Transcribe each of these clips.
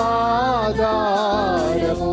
జీవమును ఆధారము.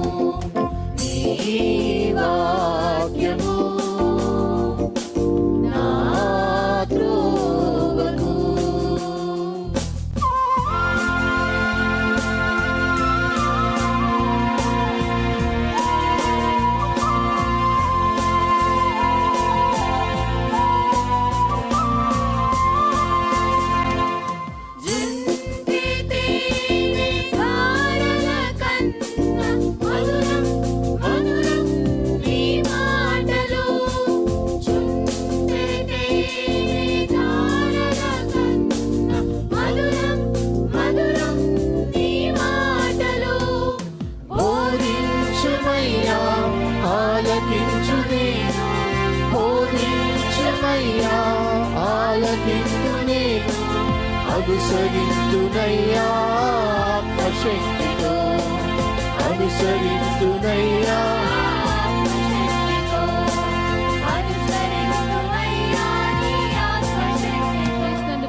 బోధించుమయ్యా ఆలకించు నేను బోధించుమయ్యా ఆలకించు నేను అనుసరించునయ్యా ఆత్మశక్తితో. అనుసరించునయ్యా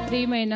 ప్రియమైన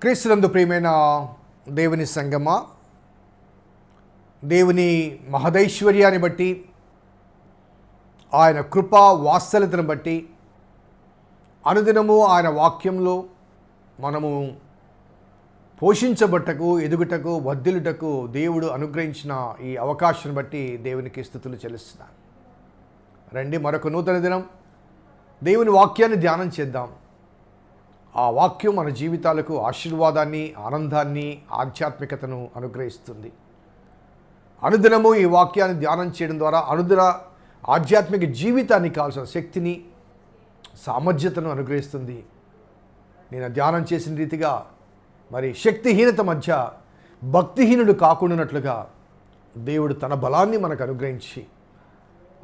క్రీస్తునందు ప్రియమైన దేవుని సంగమ దేవుని మహదైశ్వర్యాన్ని బట్టి ఆయన కృప వాత్సల్యతను బట్టి అనుదినము ఆయన వాక్యంలో మనము పోషించబట్టకు ఎదుగుటకు వర్ధిలుటకు దేవుడు అనుగ్రహించిన ఈ అవకాశం బట్టి దేవునికి స్థుతులు చెల్లిస్తున్నాను. రండి మరొక నూతన దినం. దేవుని వాక్యాన్ని ధ్యానం చేద్దాం. ఆ వాక్యం మన జీవితాలకు ఆశీర్వాదాన్ని ఆనందాన్ని ఆధ్యాత్మికతను అనుగ్రహిస్తుంది. అనుదినము ఈ వాక్యాన్ని ధ్యానం చేయడం ద్వారా అనుదిన ఆధ్యాత్మిక జీవితానికి కావాల్సిన శక్తిని సామర్థ్యతను అనుగ్రహిస్తుంది. నేను ధ్యానం చేసిన రీతిగా మరి శక్తిహీనత మధ్య భక్తిహీనుడు కాకుండానట్లుగా దేవుడు తన బలాన్ని మనకు అనుగ్రహించి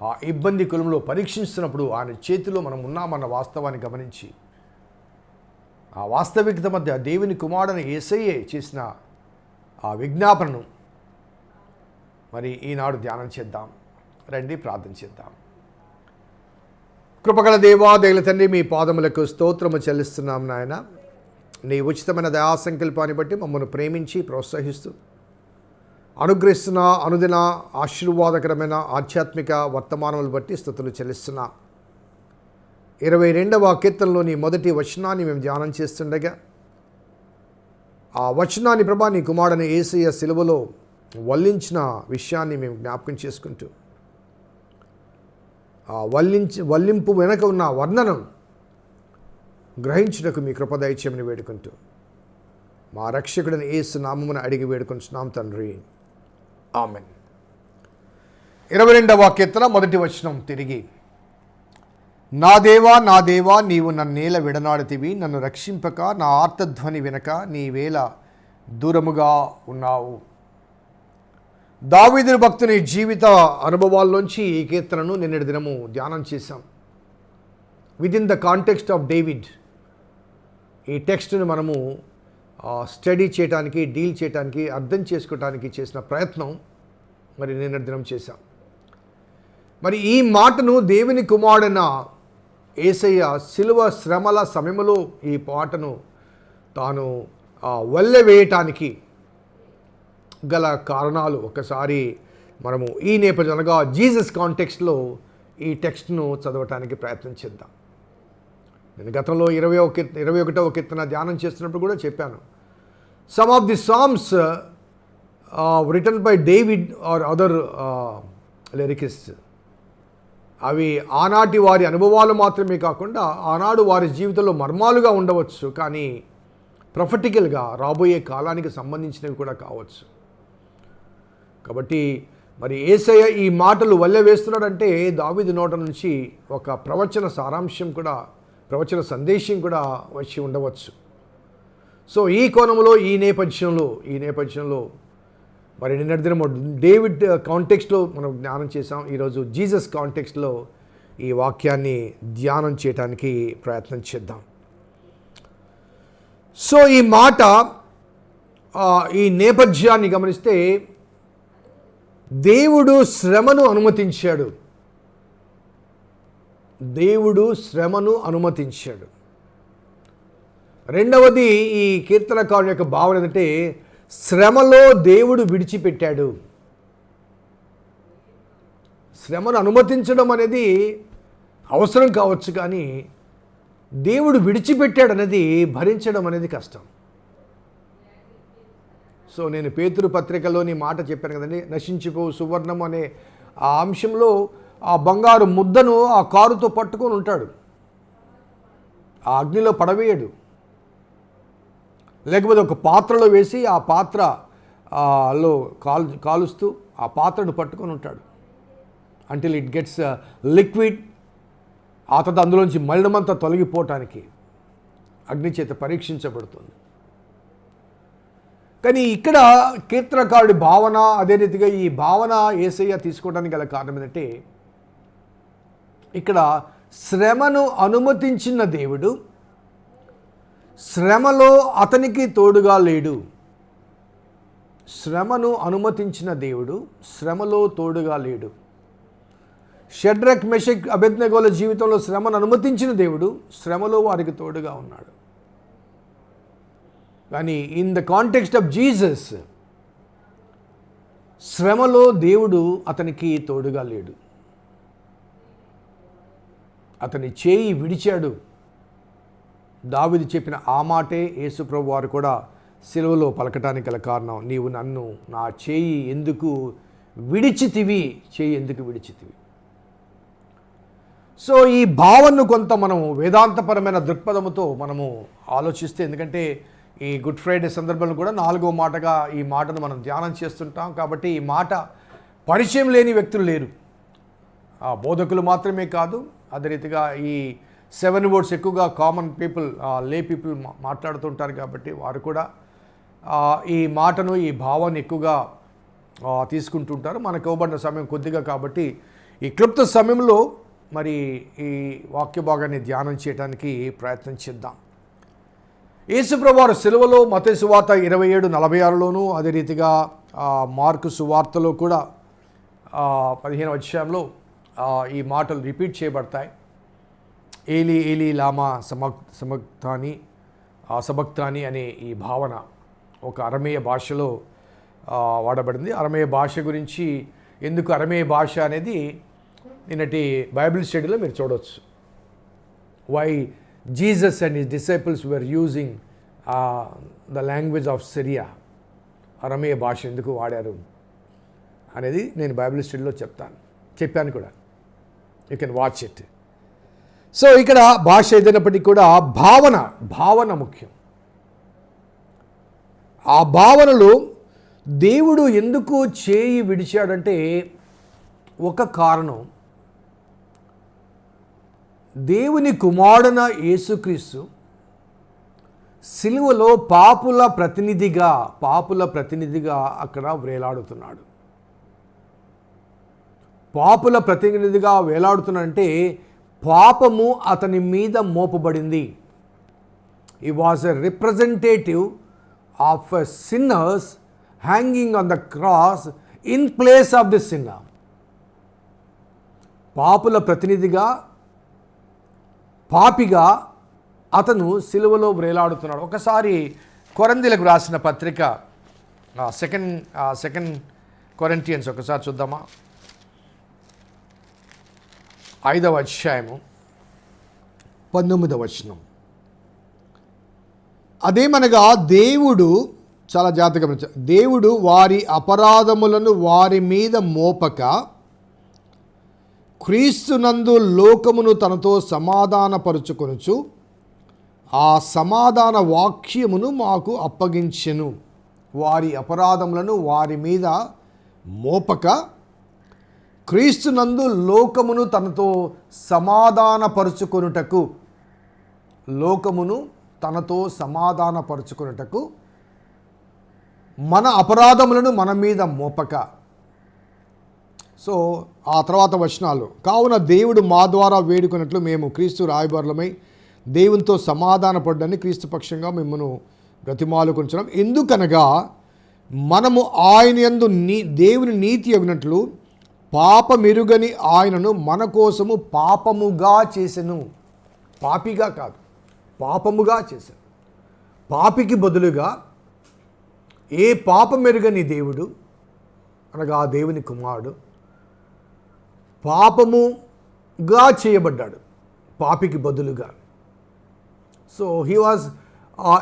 ఆ ఇబ్బంది కులంలో పరీక్షిస్తున్నప్పుడు ఆయన చేతిలో మనం ఉన్నామన్న వాస్తవాన్ని గమనించి ఆ వాస్తవికత మధ్య దేవుని కుమారుడని ఏసయ్యే చేసిన ఆ విజ్ఞాపనను మరి ఈనాడు ధ్యానం చేద్దాం. రండి ప్రార్థన చేద్దాం. కృపగల దేవా తండ్రి మీ పాదములకు స్తోత్రము చెల్లిస్తున్నాం నాయన. నీ ఉచితమైన దయా సంకల్పాన్ని బట్టి మమ్మల్ని ప్రేమించి ప్రోత్సహిస్తూ అనుగ్రహిస్తున్న అనుదిన ఆశీర్వాదకరమైన ఆధ్యాత్మిక వర్తమానములు బట్టి స్థుతులు చెల్లిస్తున్నా. ఇరవై రెండవ కీర్తనలోని మొదటి వచనాన్ని మేము ధ్యానం చేస్తుండగా ఆ వచనాన్ని ప్రభా నీ కుమారుని ఏసయ్య సిలువలో వల్లించిన విషయాన్ని మేము జ్ఞాపకం చేసుకుంటూ ఆ వల్లించి వల్లింపు వెనక ఉన్న వర్ణనం గ్రహించుటకు మీ కృపదైత్యమని వేడుకుంటూ మా రక్షకుడిని ఏసు నామమున అడిగి వేడుకుంటున్నాం తండ్రి. ఆమెన్. ఇరవై రెండవ కీర్తన మొదటి వచనం తిరిగి. నా దేవా నా దేవా నీవు నన్నేల విడనాడుతివి నన్ను రక్షింపక నా ఆర్తధ్వని వెనక నీవేళ దూరముగా ఉన్నావు. దావీదుని భక్తుని జీవిత అనుభవాల్లోంచి ఈ కీర్తనను నిన్నటి దినము ధ్యానం చేశాం. With in the context of David ఈ టెక్స్ట్ను మనము స్టడీ చేయడానికి డీల్ చేయడానికి అర్థం చేసుకోవడానికి చేసిన ప్రయత్నం మరి నిన్నటి దినం చేశాం. మరి ఈ మాటను దేవుని కుమారుడైన ఏసయ్య శిలువ శ్రమల సమయంలో ఈ పాటను తాను వల్లెవేయటానికి గల కారణాలు ఒకసారి మనము ఈ నేపథ్యం అనగా జీసస్ కాంటెక్స్ట్లో ఈ టెక్స్ట్ను చదవటానికి ప్రయత్నించిద్దాం నేను గతంలో ఇరవై ఒక ఇరవై ఒకటవ కీర్తన ధ్యానం చేస్తున్నప్పుడు కూడా చెప్పాను. Some of the songs written by David or other lyricist అవి ఆనాటి వారి అనుభవాలు మాత్రమే కాకుండా ఆనాడు వారి జీవితంలో మర్మాలుగా ఉండవచ్చు. కానీ ప్రొఫెటికల్గా రాబోయే కాలానికి సంబంధించినవి కూడా కావచ్చు. కాబట్టి మరి ఏసయ్య ఈ మాటలు వల్లె వేస్తున్నాడంటే దావిది నోట నుంచి ఒక ప్రవచన సారాంశం కూడా ప్రవచన సందేశం కూడా వచ్చి ఉండవచ్చు. సో ఈ కోణంలో ఈ నేపథ్యంలో ఈ నేపథ్యంలో మరి నిన్నటి దినము డేవిడ్ కాంటెక్స్ట్లో మనం జ్ఞానం చేసాం ఈరోజు జీసస్ కాంటెక్స్ట్లో ఈ వాక్యాన్ని ధ్యానం చేయడానికి ప్రయత్నం చేద్దాం. సో ఈ మాట ఈ నేపథ్యాన్ని గమనిస్తే దేవుడు శ్రమను అనుమతించాడు. దేవుడు శ్రమను అనుమతించాడు. రెండవది ఈ కీర్తనకారుని యొక్క భావన ఏంటంటే శ్రమలో దేవుడు విడిచిపెట్టాడు. శ్రమను అనుమతించడం అనేది అవసరం కావచ్చు కానీ దేవుడు విడిచిపెట్టాడు అనేది భరించడం అనేది కష్టం. సో నేను పేతురు పత్రికలోని మాట చెప్పాను కదండి నశించిపో సువర్ణం అనే ఆ అంశంలో ఆ బంగారు ముద్దను ఆ కారుతో పట్టుకొని ఉంటాడు. ఆ అగ్నిలో పడవేయడు. లేకపోతే ఒక పాత్రలో వేసి ఆ పాత్ర లో కాలు కాలుస్తూ ఆ పాత్రను పట్టుకొని ఉంటాడు. అంటిల్ ఇట్ గెట్స్ లిక్విడ్ ఆ తర్వాత అందులోంచి మలినమంతా తొలగిపోవటానికి అగ్ని చేత పరీక్షించబడుతుంది. కానీ ఇక్కడ కీర్తనకారుడి భావన అదే రీతిగా ఈ భావన ఏసయ్య తీసుకోవడానికి గల కారణం ఏంటంటే ఇక్కడ శ్రమను అనుమతించిన దేవుడు శ్రమలో అతనికి తోడుగా లేడు. శ్రమను అనుమతించిన దేవుడు శ్రమలో తోడుగా లేడు. షడ్రక్ మెషక్ అభిజ్ఞగోల జీవితంలో శ్రమను అనుమతించిన దేవుడు శ్రమలో వారికి తోడుగా ఉన్నాడు. కానీ in the context of Jesus శ్రమలో దేవుడు అతనికి తోడుగా లేడు. అతని చేయి విడిచాడు. దావిది చెప్పిన ఆ మాటే యేసుప్రభు వారు కూడా సిలువలో పలకటానికి గల కారణం. నీవు నన్ను నా చేయి ఎందుకు విడిచితివి? చేయి ఎందుకు విడిచితివి? సో ఈ భావనను కొంత మనము వేదాంతపరమైన దృక్పథముతో మనము ఆలోచిస్తే ఎందుకంటే ఈ గుడ్ ఫ్రైడే సందర్భంలో కూడా నాలుగో మాటగా ఈ మాటను మనం ధ్యానం చేస్తుంటాం. కాబట్టి ఈ మాట పరిచయం లేని వ్యక్తులు లేరు. ఆ బోధకులు మాత్రమే కాదు అదే రీతిగా ఈ సెవెన్ వర్డ్స్ ఎక్కువగా కామన్ పీపుల్ లే పీపుల్ మాట్లాడుతుంటారు కాబట్టి వారు కూడా ఈ మాటను ఈ భావాన్ని ఎక్కువగా తీసుకుంటుంటారు. మనకు ఇవ్వబడిన సమయం కొద్దిగా కాబట్టి ఈ క్లుప్త సమయంలో మరి ఈ వాక్య భాగాన్ని ధ్యానం చేయడానికి ప్రయత్నం చేద్దాం. యేసుప్రభువారు సెలవులో మతేసువార్త ఇరవై ఏడు నలభై ఆరులోను అదే రీతిగా మార్కు సువార్తలో కూడా పదిహేను అధ్యాయంలో ఈ మాటలు రిపీట్ చేయబడతాయి. ఏలి ఏలి లామా సమక్ సమక్తాని ఆ, సబక్తాని అనే ఈ భావన ఒక అరమేయ భాషలో వాడబడింది. అరమేయ భాష గురించి ఎందుకు అరమేయ భాష అనేది నిన్నటి బైబిల్ స్టడీలో మీరు చూడవచ్చు why Jesus and his disciples were using the language of Syria అరమేయ భాష ఎందుకు వాడారు అనేది నేను బైబిల్ స్టడీలో చెప్తాను. చెప్పాను కూడా. You can watch it so ఇక్కడ భాష ఏదైనప్పటికీ కూడా భావన భావన ముఖ్యం. ఆ భావనలో దేవుడు ఎందుకు చేయి విడిచాడంటే ఒక కారణం. దేవుని కుమారుడన యేసుక్రీస్తు సిలువలో పాపుల ప్రతినిధిగా పాపుల ప్రతినిధిగా అక్కడ వేలాడుతున్నాడు. పాపుల ప్రతినిధిగా వేలాడుతున్నాడంటే పాపము అతని మీద మోపబడింది. He was a representative of a sinners hanging on the cross in place of the sinner పాపుల ప్రతినిధిగా పాపిగా అతను సిలువలో వ్రేలాడుతున్నాడు ఒకసారి కొరందీలకు రాసిన పత్రిక సెకండ్ సెకండ్ కొరంటియన్స్ ఒకసారి చూద్దామా? ఐదవ అధ్యాయము పంతొమ్మిదవ వచనం. అదేమనగా దేవుడు చాలా జాతకం దేవుడు వారి అపరాధములను వారి మీద మోపక క్రీస్తునందు లోకమును తనతో సమాధానపరుచుకొనుచు ఆ సమాధాన వాక్యమును మాకు అప్పగించెను. వారి అపరాధములను వారి మీద మోపక క్రీస్తునందు లోకమును తనతో సమాధానపరుచుకొనుటకు లోకమును తనతో సమాధానపరుచుకొనుటకు మన అపరాధములను మన మీద మోపక. సో ఆ తర్వాత వచనాలు. కావున దేవుడు మా ద్వారా వేడుకున్నట్లు మేము క్రీస్తు రాయబారులమై దేవునితో సమాధానపడ్డని క్రీస్తు పక్షంగా మిమ్మను బ్రతిమాలుకొంచడం ఎందుకనగా మనము ఆయన యందు నీ దేవుని నీతి అగినట్లు పాపమెరుగని ఆయనను మన కోసము పాపముగా చేసెను. పాపిగా కాదు పాపముగా చేశాను పాపికి బదులుగా ఏ పాపమెరుగని దేవుడు అనగా ఆ దేవుని కుమారుడు పాపముగా చేయబడ్డాడు. పాపికి బదులుగా. So he was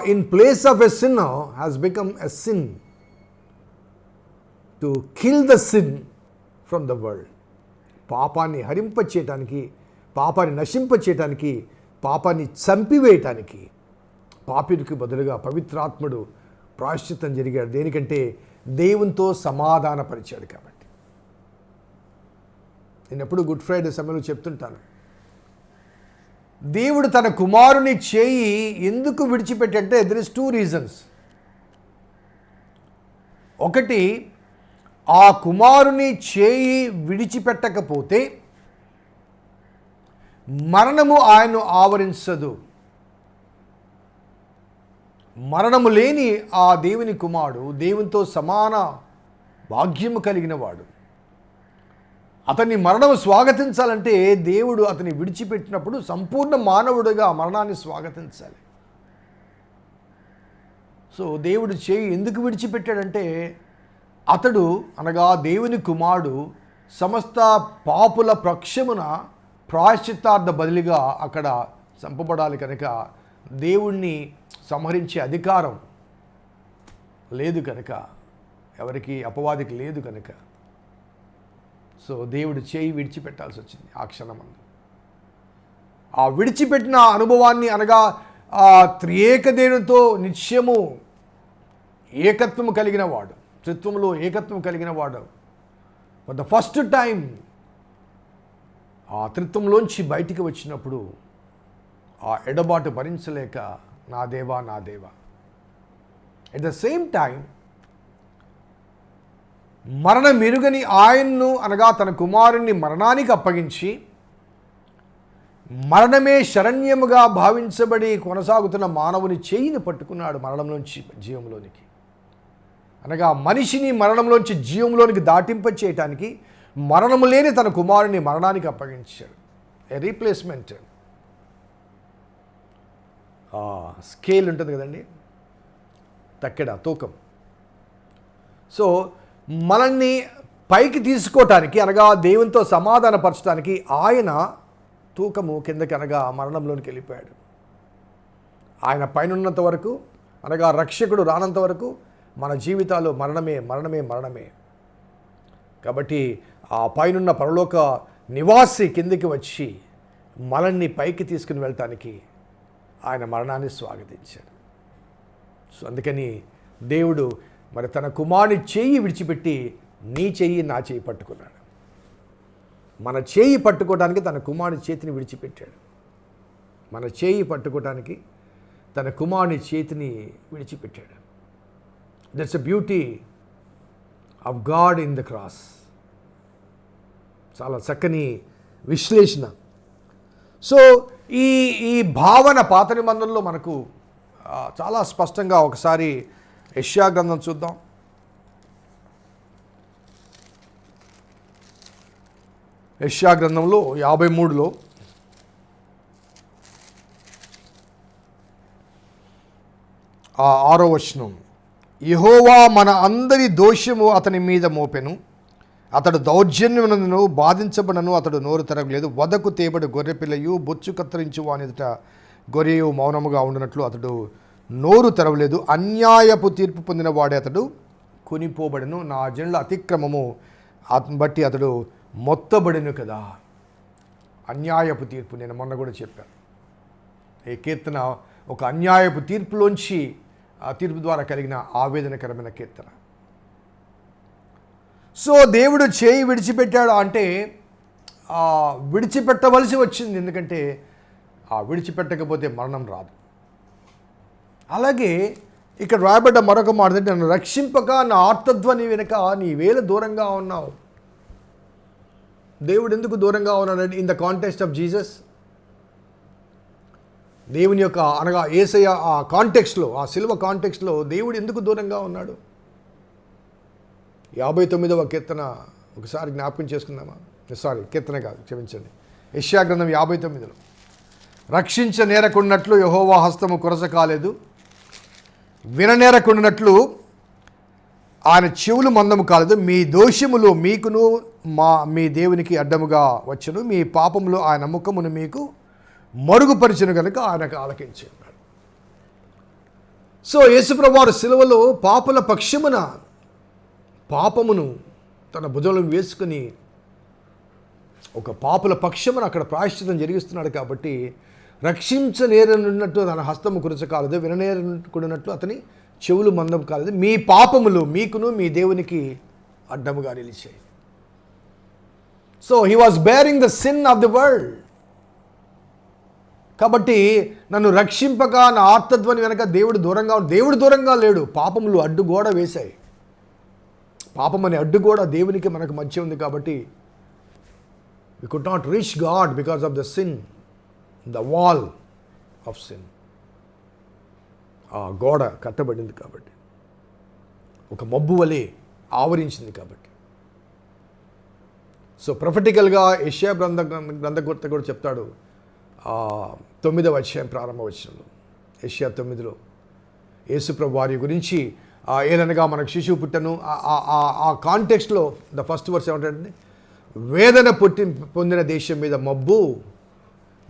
in place of a sin has become a sin to kill the sin from the world. పాపాన్ని హరింప చేయటానికి పాపాన్ని నశింప చేయటానికి పాపాన్ని చంపివేయటానికి పాపిడికి బదులుగా పవిత్రాత్ముడు ప్రాశ్చిత్తం జరిగాడు. దేనికంటే దేవునితో సమాధానపరిచాడు కాబట్టి. నేను ఎప్పుడు గుడ్ ఫ్రైడే సమయంలో చెప్తుంటాను. దేవుడు తన కుమారుని చేయి ఎందుకు విడిచిపెట్టంటే దర్ ఇస్ టూ రీజన్స్ ఒకటి ఆ కుమారుని చేయి విడిచిపెట్టకపోతే మరణము ఆయన్ను ఆవరించదు. మరణము లేని ఆ దేవుని కుమారుడు దేవునితో సమాన భాగ్యము కలిగిన వాడు అతన్ని మరణము స్వాగతించాలంటే దేవుడు అతని విడిచిపెట్టినప్పుడు సంపూర్ణ మానవుడిగా మరణాన్ని స్వాగతించాలి. సో దేవుడు చేయి ఎందుకు విడిచిపెట్టాడంటే అతడు అనగా దేవుని కుమారుడు సమస్త పాపుల ప్రక్షమున ప్రాయశ్చిత్తార్థ బదిలిగా అక్కడ చంపబడాలి కనుక దేవుణ్ణి సంహరించే అధికారం లేదు కనుక ఎవరికి అపవాదికి లేదు కనుక. సో దేవుడు చేయి విడిచిపెట్టాల్సి వచ్చింది ఆ క్షణమందు ఆ విడిచిపెట్టిన అనుభవాన్ని అనగా ఆ త్రియేక దేవునితో నిత్యము ఏకత్వము కలిగిన వాడు. త్రిత్వంలో ఏకత్వం కలిగిన వాడు. ఫర్ ద ఫస్ట్ టైం ఆ త్రిత్వంలోంచి బయటికి వచ్చినప్పుడు ఆ ఎడబాటు భరించలేక నా దేవా నా దేవా. ఎట్ ద సేమ్ టైం మరణ మెరుగని ఆయన్ను అనగా తన కుమారుణ్ణి మరణానికి అప్పగించి మరణమే శరణ్యముగా భావించబడి కొనసాగుతున్న మానవుని చేయిని పట్టుకున్నాడు మరణంలోంచి జీవంలోనికి అనగా మనిషిని మరణంలోంచి జీవంలోనికి దాటింప చేయటానికి మరణము లేని తన కుమారుని మరణానికి అప్పగించాడు. ఏ రీప్లేస్మెంట్ స్కేల్ ఉంటుంది కదండి? తక్కెడ తూకం. సో మనల్ని పైకి తీసుకోవటానికి అనగా దేవునితో సమాధానపరచడానికి ఆయన తూకము కిందకి అనగా మరణంలోనికి వెళ్ళిపోయాడు. ఆయన పైనున్నంత వరకు అనగా రక్షకుడు రానంత వరకు మన జీవితాలు మరణమే మరణమే మరణమే. కాబట్టి ఆ పైనున్న పరలోక నివాసి కిందికి వచ్చి మనల్ని పైకి తీసుకుని వెళ్ళటానికి ఆయన మరణాన్ని స్వాగతించాడు. సో అందుకని దేవుడు మరి తన కుమారుని చేయి విడిచిపెట్టి నీ చెయ్యి నా చేయి పట్టుకున్నాడు. మన చేయి పట్టుకోవడానికి తన కుమారుని చేతిని విడిచిపెట్టాడు. మన చేయి పట్టుకోవడానికి తన కుమారుని చేతిని విడిచిపెట్టాడు. That's a beauty of God in the cross చాలా చక్కని విశ్లేషణ. సో ఈ ఈ భావన పాత నిబంధనలో మనకు చాలా స్పష్టంగా ఒకసారి యష్యా గ్రంథం చూద్దాం. యష్యా గ్రంథంలో యాభై మూడులో ఆ ఆరో వచనం. యహోవా మన అందరి దోషము అతని మీద మోపెను. అతడు దౌర్జన్యమునను బాధించబడను అతడు నోరు తెరగలేదు వదకు తేబడి గొర్రె పిల్లయు బొచ్చు కత్తిరించు వాని గొర్రెయు మౌనముగా ఉండినట్లు అతడు నోరు తెరవలేదు. అన్యాయపు తీర్పు పొందిన వాడే అతడు కొనిపోబడను. నా జనుల అతిక్రమము అతను బట్టి అతడు మొత్తబడిను కదా. అన్యాయపు తీర్పు నేను మొన్న కూడా చెప్పాను. ఈ కీర్తన ఒక అన్యాయపు తీర్పులోంచి ఆ తీర్పు ద్వారా కలిగిన ఆవేదనకరమైన కీర్తన. సో దేవుడు చేయి విడిచిపెట్టాడు అంటే విడిచిపెట్టవలసి వచ్చింది. ఎందుకంటే ఆ విడిచిపెట్టకపోతే మరణం రాదు. అలాగే ఇక్కడ రాయబడ్డ మరొక మాట నన్ను రక్షింపక నా ఆర్తధ్వని వెనుక నీ వేల దూరంగా ఉన్నావు. దేవుడు ఎందుకు దూరంగా ఉన్నాడంటే in the context of Jesus దేవుని యొక్క అనగా ఏసయ్య ఆ కాంటెక్స్ట్లో ఆ సిల్వ కాంటెక్స్ట్లో దేవుడు ఎందుకు దూరంగా ఉన్నాడు? యాభై తొమ్మిదవ కీర్తన ఒకసారి జ్ఞాపకం చేసుకుందామా? Eh, సారీ కీర్తన కాదు క్షమించండి. యశ్యాగ్రంథం యాభై తొమ్మిదిలో రక్షించ నేరకున్నట్లు యహోవా హస్తము కొరస కాలేదు. విననేరకుండినట్లు ఆయన చెవులు మందము కాలేదు. మీ దోషములు మీకును మా మీ దేవునికి అడ్డముగా వచ్చును. మీ పాపములు ఆయన ముఖమును మీకు మరుగుపరిచిన కనుక ఆయనకు ఆలకించి ఉన్నాడు. సో యేసుప్రభువారు సిలువలో పాపుల పక్షమున పాపమును తన భుజంలో వేసుకుని ఒక పాపుల పక్షమును అక్కడ ప్రాయశ్చితం జరిగిస్తున్నాడు కాబట్టి రక్షించనేరనున్నట్టు తన హస్తము కురచ కాలేదు విననేరనుకున్నట్లు అతని చెవులు మందం కాలేదు. మీ పాపములు మీకును మీ దేవునికి అడ్డముగా నిలిచాయి. So he was bearing the sin of the world కాబట్టి నన్ను రక్షింపక నా ఆర్తధ్వని వెనక దేవుడు దూరంగా దేవుడు దూరంగా లేడు. పాపములు అడ్డుగోడ వేశాయి. పాపం అనే అడ్డుగోడ దేవునికి మనకు మధ్య ఉంది కాబట్టి we could not reach God because of the sin the wall of sin ఆ గోడ కట్టబడింది కాబట్టి ఒక మబ్బు వలె ఆవరించింది కాబట్టి. సో ప్రొఫెటికల్గా ఏషియా గ్రంథ గ్రంథకర్త కూడా చెప్తాడు. తొమ్మిదవ అధ్యాయం ప్రారంభ వచనంలో ఏషియా తొమ్మిదిలో. యేసుప్రభు వారి గురించి ఏదనగా మనకు శిశువు పుట్టను. ఆ- ఆ- ఆ- కాంటెక్స్ట్లో ద ఫస్ట్ వర్స్ ఏమంటే వేదన పుట్టి పొందిన దేశం మీద మబ్బు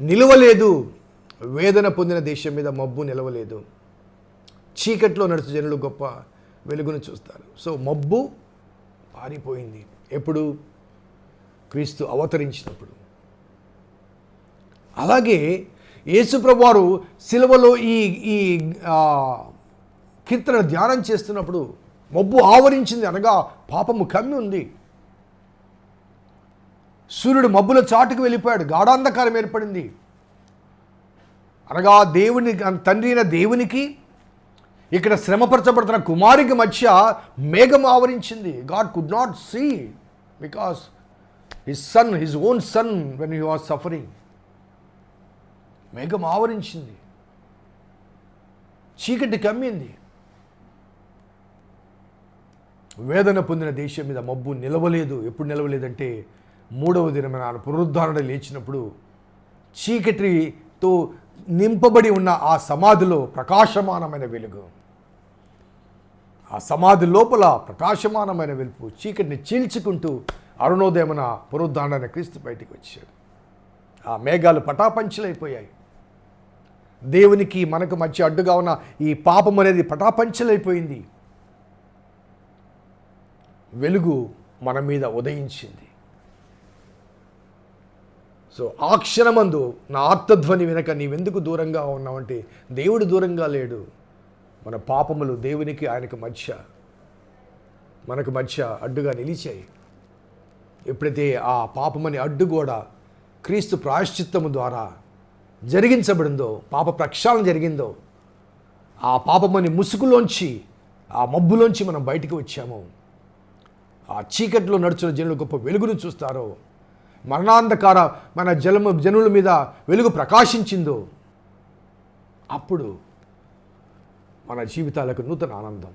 నిలవలేదు. వేదన పొందిన దేశం మీద మబ్బు నిలవలేదు. చీకట్లో నడుచు జనులు గొప్ప వెలుగును చూస్తారు. సో మబ్బు పారిపోయింది. ఎప్పుడు? క్రీస్తు అవతరించినప్పుడు. అలాగే యేసుప్రభు వారు సిలువలో ఈ ఈ కీర్తన ధ్యానం చేస్తున్నప్పుడు మబ్బు ఆవరించింది అనగా పాపము కమ్మి ఉంది. సూర్యుడు మబ్బుల చాటుకు వెళ్ళిపోయాడు. గాఢాంధకారం ఏర్పడింది. అనగా దేవుని తండ్రి అయిన దేవునికి ఇక్కడ శ్రమపరచబడుతున్న కుమారికి మధ్య మేఘం ఆవరించింది. God could not see because his son his own son when he was suffering మేఘం ఆవరించింది. చీకటి కమ్మింది. వేదన పొందిన దేశం మీద మబ్బు నిలవలేదు. ఎప్పుడు నిలవలేదంటే మూడవ దినమైన ఆయన పునరుద్ధరణ లేచినప్పుడు చీకటితో నింపబడి ఉన్న ఆ సమాధిలో ప్రకాశమానమైన వెలుగు. ఆ సమాధి లోపల ప్రకాశమానమైన వెలుపు చీకటిని చీల్చుకుంటూ అరుణోదయమున పునరుద్ధారణ క్రీస్తు బయటికి వచ్చాడు. ఆ మేఘాలు పటాపంచలైపోయాయి. దేవునికి మనకు మధ్య అడ్డుగా ఉన్న ఈ పాపం అనేది పటాపంచలైపోయింది. వెలుగు మన మీద ఉదయించింది. సో ఆ క్షణమందు నా ఆత్మధ్వని వెనక నీవెందుకు దూరంగా ఉన్నావంటే దేవుడు దూరంగా లేడు. మన పాపములు దేవునికి ఆయనకు మధ్య మనకు మధ్య అడ్డుగా నిలిచాయి. ఎప్పుడైతే ఆ పాపమని అడ్డు కూడా క్రీస్తు ప్రాయశ్చిత్తము ద్వారా జరిగించబడిందో పాప ప్రక్షాళన జరిగిందో ఆ పాపమని ముసుగులోంచి ఆ మబ్బులోంచి మనం బయటికి వచ్చాము. ఆ చీకట్లో నడుచున్న జనులు గొప్ప వెలుగును చూస్తారో మరణాంధకార మన జలము జనుల మీద వెలుగు ప్రకాశించిందో అప్పుడు మన జీవితాలకు నూతన ఆనందం.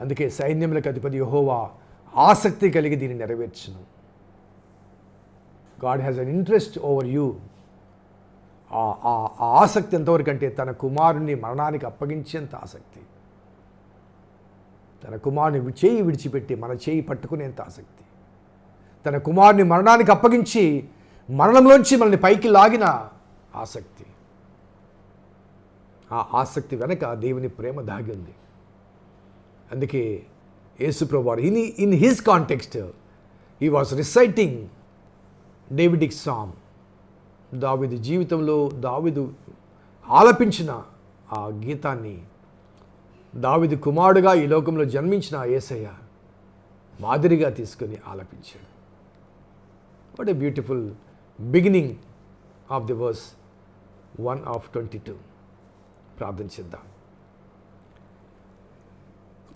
అందుకే సైన్యములకు అధిపతి యహోవా ఆసక్తి కలిగి దీన్ని నెరవేర్చును. God has an interest over you. ఆ ఆ- ఆ ఆసక్తి ఎంతవరకు అంటే తన కుమారుని మరణానికి అప్పగించేంత ఆసక్తి. తన కుమారుని చేయి విడిచిపెట్టి మన చేయి పట్టుకునేంత ఆసక్తి. తన కుమారుని మరణానికి అప్పగించి మరణంలోంచి మనల్ని పైకి లాగిన ఆసక్తి. ఆ ఆసక్తి వెనక దేవుని ప్రేమ దాగి ఉంది. అందుకే యేసుప్రభువారు in in his context he was reciting Davidic song దావిదు జీవితంలో దావిదు ఆలపించిన ఆ గీతాన్ని దావిదు కుమారుడుగా ఈ లోకంలో జన్మించిన ఏసయ్య యేసయ్య మాదిరిగా తీసుకొని ఆలపించాడు. What a beautiful beginning of the verse one of twenty two ప్రార్థన చేద్దాం.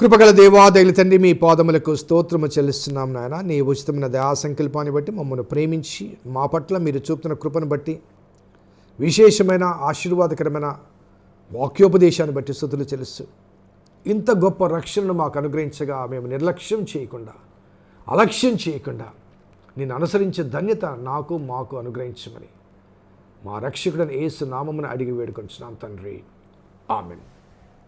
కృపగల దేవాదయుల తండ్రి మీ పాదములకు స్తోత్రము చెల్లిస్తున్నాం నాయన. నీ ఉచితమైన దయా సంకల్పాన్ని బట్టి మమ్మల్ని ప్రేమించి మా పట్ల మీరు చూపుతున్న కృపను బట్టి విశేషమైన ఆశీర్వాదకరమైన వాక్యోపదేశాన్ని బట్టి స్థుతులు చెల్లిస్తూ ఇంత గొప్ప రక్షణను మాకు అనుగ్రహించగా మేము నిర్లక్ష్యం చేయకుండా అలక్ష్యం చేయకుండా నేను అనుసరించే ధన్యత నాకు మాకు అనుగ్రహించమని మా రక్షకుడని ఏసు నామమును అడిగి వేడుకొంచున్నాం తండ్రి. ఆమెను.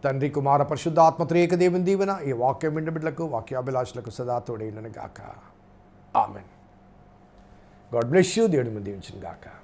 తండ్రి కుమార పరిశుద్ధ ఆత్మత్రేక దేవుని. దీవెన ఈ వాక్యం విండ బిడ్డలకు వాక్యాభిలాషులకు సదా తోడైనను గాక. ఆమెన్. God bless you. దేవుడి మీద దీవించిన గాక.